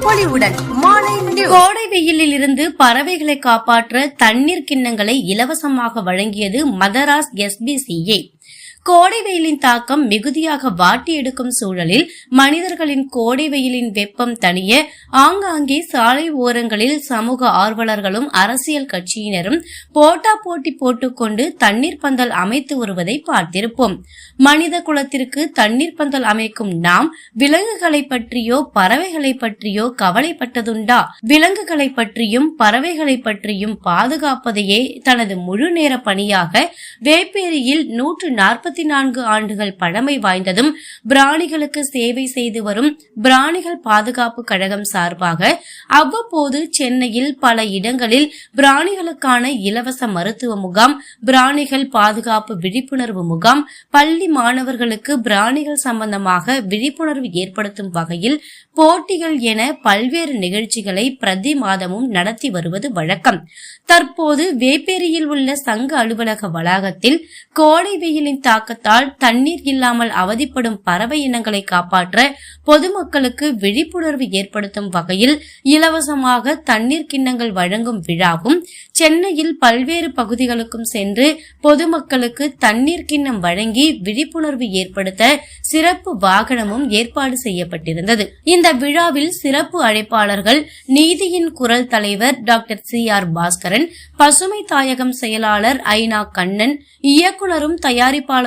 பொலிவுடன் மாலை கோடை வெயிலில் இருந்து பறவைகளை காப்பாற்ற தண்ணீர் கிண்ணங்களை இலவசமாக வழங்கியது மதராஸ் எஸ்பிசிஏ கோடை வெயிலின் தாக்கம் மிகுதியாக வாட்டி எடுக்கும் சூழலில் மனிதர்களின் கோடை வெயிலின் வெப்பம் தனிய ஆங்காங்கே சாலை ஓரங்களில் சமூக ஆர்வலர்களும் அரசியல் கட்சியினரும் போட்டா போட்டி போட்டுக்கொண்டு தண்ணீர் பந்தல் அமைத்து வருவதை பார்த்திருப்போம். மனித குலத்திற்கு தண்ணீர் பந்தல் அமைக்கும் நாம் விலங்குகளை பற்றியோ பறவைகளை பற்றியோ கவலைப்பட்டதுண்டா? விலங்குகளை பற்றியும் பறவைகளை பற்றியும் பாதுகாப்பதையே தனது முழு நேர பணியாக வேப்பேரியில் நூற்று நாற்பத்தி நான்கு ஆண்டுகள் பழமை வாய்ந்ததும் பிராணிகளுக்கு சேவை செய்து வரும் பிராணிகள் பாதுகாப்பு கழகம் சார்பாக அவ்வப்போது சென்னையில் பல இடங்களில் பிராணிகளுக்கான இலவச மருத்துவ முகாம் பிராணிகள் பாதுகாப்பு விழிப்புணர்வு முகாம் பள்ளி மாணவர்களுக்கு பிராணிகள் சம்பந்தமாக விழிப்புணர்வு ஏற்படுத்தும் வகையில் போட்டிகள் என பல்வேறு நிகழ்ச்சிகளை பிரதி மாதமும் நடத்தி வருவது வழக்கம். தற்போது வேப்பேரியில் உள்ள சங்க அலுவலக வளாகத்தில் கோடை வெயிலின் தாக்கத்தால் தண்ணீர் இல்லாமல் அவதிப்படும் பறவை இனங்களை காப்பாற்ற பொதுமக்களுக்கு விழிப்புணர்வு ஏற்படுத்தும் வகையில் இலவசமாக தண்ணீர் கிண்ணங்கள் வழங்கும் விழாவும் சென்னையில் பல்வேறு பகுதிகளுக்கும் சென்று பொதுமக்களுக்கு தண்ணீர் கிண்ணம் வழங்கி விழிப்புணர்வு ஏற்படுத்த சிறப்பு வாகனமும் ஏற்பாடு செய்யப்பட்டிருந்தது. இந்த விழாவில் சிறப்பு அழைப்பாளர்கள் நீதியின் குரல் தலைவர் டாக்டர் சி ஆர் பாஸ்கரன் பசுமை தாயகம் செயலாளர் ஐநா கண்ணன் இயக்குனரும்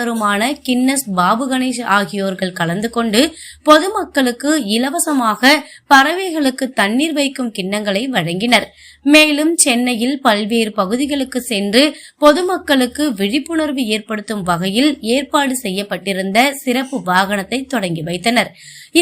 தயாரிப்பாளருமான கின்னஸ் பாபு கணேஷ் ஆகியோர்கள் கலந்து கொண்டு பொதுமக்களுக்கு இலவசமாக பறவைகளுக்கு தண்ணீர் வைக்கும் கிண்ணங்களை வழங்கினர். மேலும் சென்னையில் பல்வேறு பகுதிகளுக்கு சென்று பொதுமக்களுக்கு விழிப்புணர்வு ஏற்படுத்தும் வகையில் ஏற்பாடு செய்யப்பட்டிருந்த சிறப்பு வாகனத்தை தொடங்கி வைத்தனர்.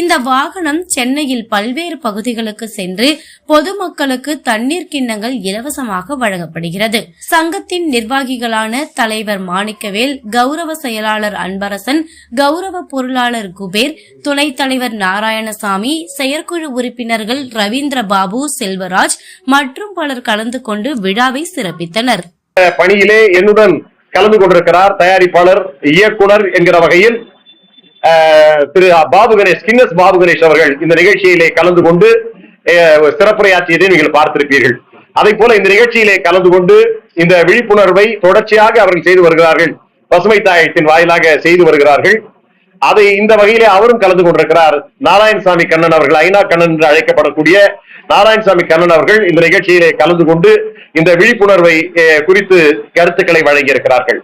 இந்த வாகனம் சென்னையில் பல்வேறு பகுதிகளுக்கு சென்று பொதுமக்களுக்கு தண்ணீர் கிண்ணங்கள் இலவசமாக வழங்கப்படுகிறது. சங்கத்தின் நிர்வாகிகளான தலைவர் மாணிக்கவேல் கௌரவ செயலாளர் அன்பரசன் கௌரவ பொருளாளர் குபேர் துணைத் தலைவர் நாராயணசாமி செயற்குழு உறுப்பினர்கள் ரவீந்திர பாபு செல்வராஜ் மற்றும் பலர் கலந்து கொண்டு விழாவை சிறப்பித்தனர். பணியிலே என்னுடன் கலந்து கொண்டிருக்கிறார் தயாரிப்பாளர் இயக்குனர் என்கிற வகையில் திரு பாபு கணேஷ் கின்னஸ் பாபு கணேஷ் அவர்கள் இந்த நிகழ்ச்சியிலே கலந்து கொண்டு சிறப்புரையாற்றியதை நீங்கள் பார்த்திருப்பீர்கள். அதை போல இந்த நிகழ்ச்சியிலே கலந்து கொண்டு இந்த விழிப்புணர்வை தொடர்ச்சியாக அவர்கள் செய்து வருகிறார்கள். பசுமை தாயத்தின் வாயிலாக செய்து வருகிறார்கள். அதை இந்த வகையிலே அவரும் கலந்து கொண்டிருக்கிறார். நாராயணசாமி கண்ணன் அவர்கள் ஐநா கண்ணன் என்று அழைக்கப்படக்கூடிய நாராயணசாமி கண்ணன் அவர்கள் இந்த நிகழ்ச்சியிலே கலந்து கொண்டு இந்த விழிப்புணர்வை குறித்து கருத்துக்களை வழங்கியிருக்கிறார்கள்.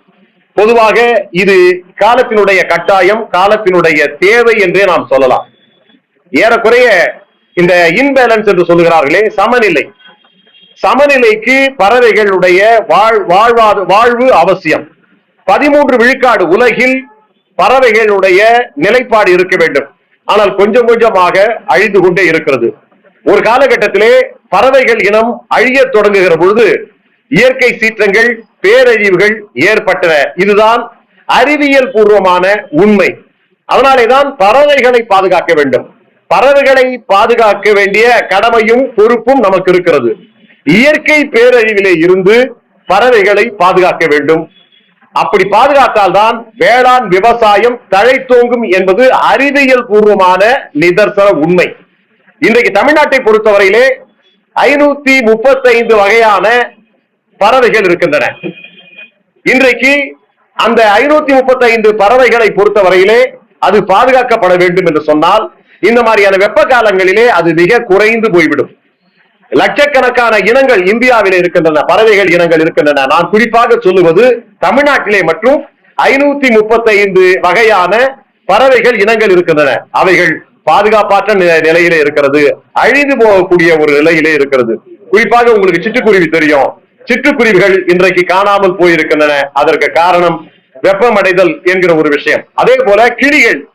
பொதுவாக இது காலத்தினுடைய கட்டாயம் காலத்தினுடைய தேவை என்றே நாம் சொல்லலாம். ஏறக்குறைய இந்த இன்பேலன்ஸ் என்று சொல்லுகிறார்களே சமநிலை. சமநிலைக்கு பறவைகளுடைய வாழ் வாழ்வாது வாழ்வு அவசியம். பதிமூன்று விழுக்காடு உலகில் பறவைகளுடைய நிலைப்பாடு இருக்க வேண்டும். ஆனால் கொஞ்சம் கொஞ்சமாக அழிந்து கொண்டே இருக்கிறது. ஒரு காலகட்டத்திலே பறவைகள் இனம் அழியத் தொடங்குகிற பொழுது இயற்கை சீற்றங்கள் பேரழிவுகள் ஏற்பட்டன. இதுதான் அறிவியல் பூர்வமான உண்மை. அதனாலேதான் பறவைகளை பாதுகாக்க வேண்டும். பறவைகளை பாதுகாக்க வேண்டிய கடமையும் பொறுப்பும் நமக்கு இருக்கிறது. இயற்கை பேரழிவிலே இருந்து பறவைகளை பாதுகாக்க வேண்டும். அப்படி பாதுகாத்தால் தான் வேளாண் விவசாயம் தழைத்தோங்கும் என்பது அறிவியல் பூர்வமான நிதர்சன உண்மை. இன்றைக்கு தமிழ்நாட்டை பொறுத்தவரையிலே ஐநூத்தி முப்பத்தைந்து வகையான பறவைகள் இருக்கின்றன. இன்றைக்கு அந்த ஐநூத்தி முப்பத்தைந்து பறவைகளை பொறுத்தவரையிலே அது பாதுகாக்கப்பட வேண்டும் என்று சொன்னால் இந்த மாதிரியான வெப்ப காலங்களிலே அது மிக குறைந்து போய்விடும். லட்சக்கணக்கான இனங்கள் இந்தியாவில் இருக்கின்றன பறவைகள் இனங்கள் இருக்கின்றன. நான் குறிப்பாக சொல்லுவது தமிழ்நாட்டிலே மற்றும் ஐநூத்தி முப்பத்தைந்து வகையான பறவைகள் இனங்கள் இருக்கின்றன. அவைகள் பாதுகாப்பாற்ற நி- நிலையிலே இருக்கிறது. அழிந்து போகக்கூடிய ஒரு நிலையிலே இருக்கிறது. குறிப்பாக உங்களுக்கு சிட்டுக்குருவி தெரியும். சிட்டுக்குருவிகள் இன்றைக்கு காணாமல் போயிருக்கின்றன. அதற்கு காரணம் வெப்பமடைதல் என்கிற ஒரு விஷயம். அதே போல கிளிகள்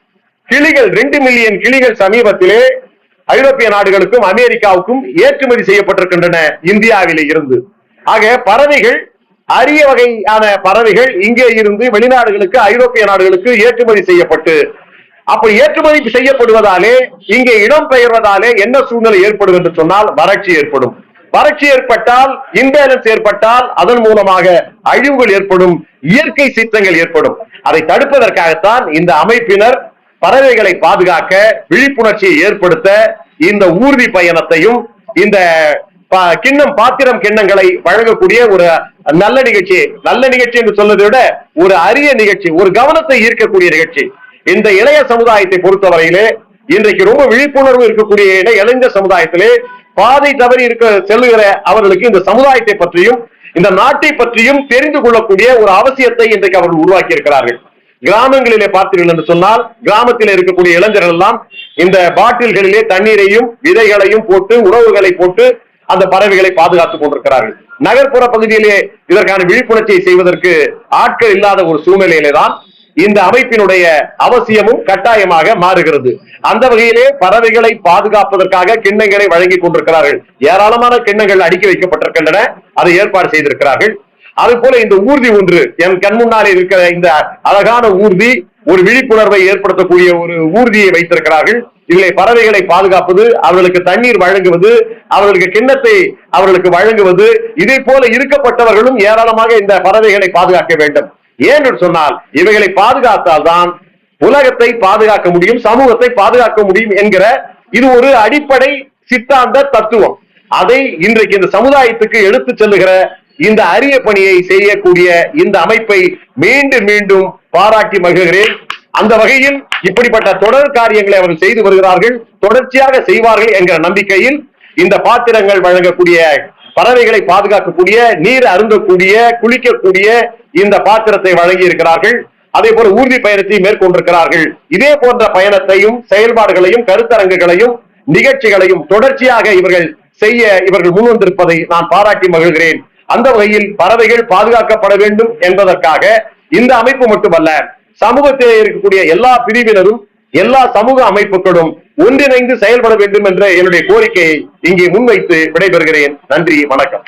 கிளிகள் ரெண்டு மில்லியன் கிளிகள் சமீபத்திலே ஐரோப்பிய நாடுகளுக்கும் அமெரிக்காவுக்கும் ஏற்றுமதி செய்யப்பட்டிருக்கின்றன இந்தியாவிலே இருந்து. ஆக பறவைகள் அரிய வகையான பறவைகள் இங்கே இருந்து வெளிநாடுகளுக்கு ஐரோப்பிய நாடுகளுக்கு ஏற்றுமதி செய்யப்பட்டு அப்படி ஏற்றுமதி செய்யப்படுவதாலே இங்கே இடம் பெயர்வதாலே என்ன சூழ்நிலை ஏற்படும் என்று சொன்னால் வறட்சி ஏற்படும். வறட்சி ஏற்பட்டால் இம்பேலன்ஸ் ஏற்பட்டால் அதன் மூலமாக அழிவுகள் ஏற்படும் இயற்கை சீற்றங்கள் ஏற்படும். அதை தடுப்பதற்காகத்தான் இந்த அமைப்பினர் பறவைகளை பாதுகாக்க விழிப்புணர்ச்சியை ஏற்படுத்த இந்த ஊர்தி பயணத்தையும் இந்த பா- கிண்ணம் பாத்திரம் கிண்ணங்களை வழங்கக்கூடிய ஒரு நல்ல நிகழ்ச்சி நல்ல நிகழ்ச்சி என்று சொல்வதை விட ஒரு அரிய நிகழ்ச்சி ஒரு கவனத்தை ஈர்க்கக்கூடிய நிகழ்ச்சி. இந்த இளைய சமுதாயத்தை பொறுத்தவரையிலே இன்றைக்கு ரொம்ப விழிப்புணர்வு இருக்கக்கூடிய இளை- இளைஞர் சமுதாயத்திலே பாதை தவறி இருக்க செல்லுகிற அவர்களுக்கு இந்த சமுதாயத்தை பற்றியும் இந்த நாட்டை பற்றியும் தெரிந்து கொள்ளக்கூடிய ஒரு அவசியத்தை இன்றைக்கு அவர்கள் உருவாக்கி இருக்கிறார்கள் கிராமங்களிலே பார்த்தீர்கள் என்று சொன்னால் கிராமத்தில் இருக்கக்கூடிய இளைஞர்கள் எல்லாம் இந்த பாட்டில்களிலே தண்ணீரையும் விதைகளையும் போட்டு உணவுகளை போட்டு அந்த பறவைகளை பாதுகாத்துக் கொண்டிருக்கிறார்கள். நகர்ப்புற பகுதியிலே இதற்கான விழிப்புணர்ச்சியை செய்வதற்கு ஆட்கள் இல்லாத ஒரு சூழ்நிலையிலே தான் இந்த அமைப்பினுடைய அவசியமும் கட்டாயமாக மாறுகிறது. அந்த வகையிலே பறவைகளை பாதுகாப்பதற்காக கிண்ணங்களை வழங்கிக் கொண்டிருக்கிறார்கள். ஏராளமான கிண்ணங்கள் அடுக்கி வைக்கப்பட்டிருக்கின்றன. அதை ஏற்பாடு செய்திருக்கிறார்கள். அது போல இந்த ஊர்தி ஒன்று என் கண் முன்னாலே இருக்கிற இந்த அழகான ஊர்தி ஒரு விழிப்புணர்வை ஏற்படுத்தக்கூடிய ஒரு ஊர்தியை வைத்திருக்கிறார்கள். இதிலே பறவைகளை பாதுகாப்பது அவர்களுக்கு தண்ணீர் வழங்குவது அவர்களுக்கு கிண்ணத்தை அவர்களுக்கு வழங்குவது இதே போல இருக்கப்பட்டவர்களும் ஏராளமாக இந்த பறவைகளை பாதுகாக்க வேண்டும். ஏன் என்று சொன்னால் இவைகளை பாதுகாத்தால்தான் உலகத்தை பாதுகாக்க முடியும் சமூகத்தை பாதுகாக்க முடியும் என்கிற இது ஒரு அடிப்படை சித்தாந்த தத்துவம். அதை இன்றைக்கு இந்த சமுதாயத்துக்கு எடுத்து செல்லுகிற இந்த அரிய பணியை செய்யக்கூடிய இந்த அமைப்பை மீண்டும் மீண்டும் பாராட்டி மகிழ்கிறேன். அந்த வகையில் இப்படிப்பட்ட தொடர் காரியங்களை அவர்கள் செய்து வருகிறார்கள் தொடர்ச்சியாக செய்வார்கள் என்கிற நம்பிக்கையில் இந்த பாத்திரங்கள் வழங்கக்கூடிய பறவைகளை பாதுகாக்கக்கூடிய நீர் அருந்தக்கூடிய குளிக்கக்கூடிய இந்த பாத்திரத்தை வழங்கி இருக்கிறார்கள் அதே போல ஊர்தி பயணத்தை மேற்கொண்டிருக்கிறார்கள். இதே போன்ற பயணத்தையும் செயல்பாடுகளையும் கருத்தரங்குகளையும் நிகழ்ச்சிகளையும் தொடர்ச்சியாக இவர்கள் செய்ய இவர்கள் முன்வந்திருப்பதை நான் பாராட்டி மகிழ்கிறேன். அந்த வகையில் பறவைகள் பாதுகாக்கப்பட வேண்டும் என்பதற்காக இந்த அமைப்பு மட்டுமல்ல சமூகத்தில் இருக்கக்கூடிய எல்லா பிரிவினரும் எல்லா சமூக அமைப்புகளும் ஒன்றிணைந்து செயல்பட வேண்டும் என்ற என்னுடைய கோரிக்கையை இங்கே முன்வைத்து விடைபெறுகிறேன். நன்றி வணக்கம்.